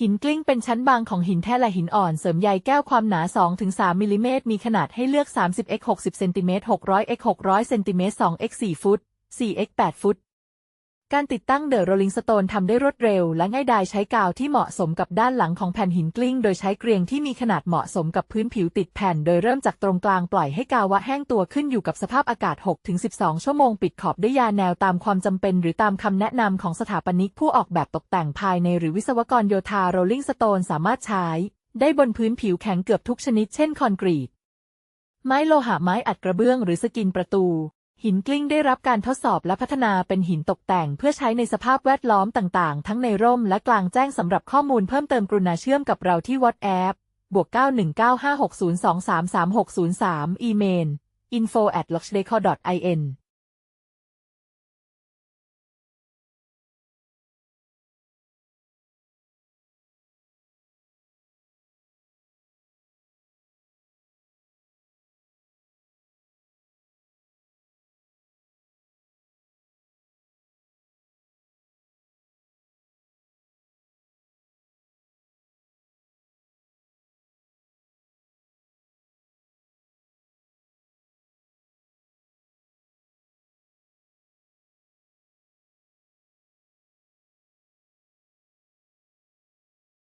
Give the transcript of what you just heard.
หินกลิ้งเป็นชั้นบางของหินแท่และหินอ่อนเสริมใยแก้วความหนา 2-3 มิลลิเมตรมีขนาดให้เลือก 30x 60 เซนติเมตร 600x 600 เซนติเมตร 2x 4 ฟุต 4x 8 ฟุต การติดตั้งเดอะโรลิงสโตนทำได้รวดเร็ว และง่ายดายใช้กาวที่เหมาะสมกับด้านหลังของแผ่นหินกลิ้ง โดยใช้เกรียงที่มีขนาดเหมาะสมกับพื้นผิวติดแผ่น โดยเริ่มจากตรงกลางปล่อยให้กาวะแห้งตัวขึ้นอยู่กับสภาพอากาศ 6-12 ชั่วโมงปิดขอบด้วยยาแนวตามความจำเป็น หรือตามคำแนะนำของสถาปนิกผู้ออกแบบตกแต่งภายในหรือวิศวกรโยธาโรลลิงสโตนสามารถใช้ ได้บนพื้นผิวแข็งเกือบทุกชนิด เช่น คอนกรีต ไม้โลหะไม้อัดกระเบื้องหรือสกินประตู หินกลิ้งได้รับการทดสอบและพัฒนาเป็นหินตกแต่งเพื่อใช้ในสภาพแวดล้อมต่างๆ ทั้งในร่มและกลางแจ้งสำหรับข้อมูลเพิ่มเติมกรุณาเชื่อมกับเราที่ WhatsApp บวก 9195602333603 อีเมล info at l o c h d e c o in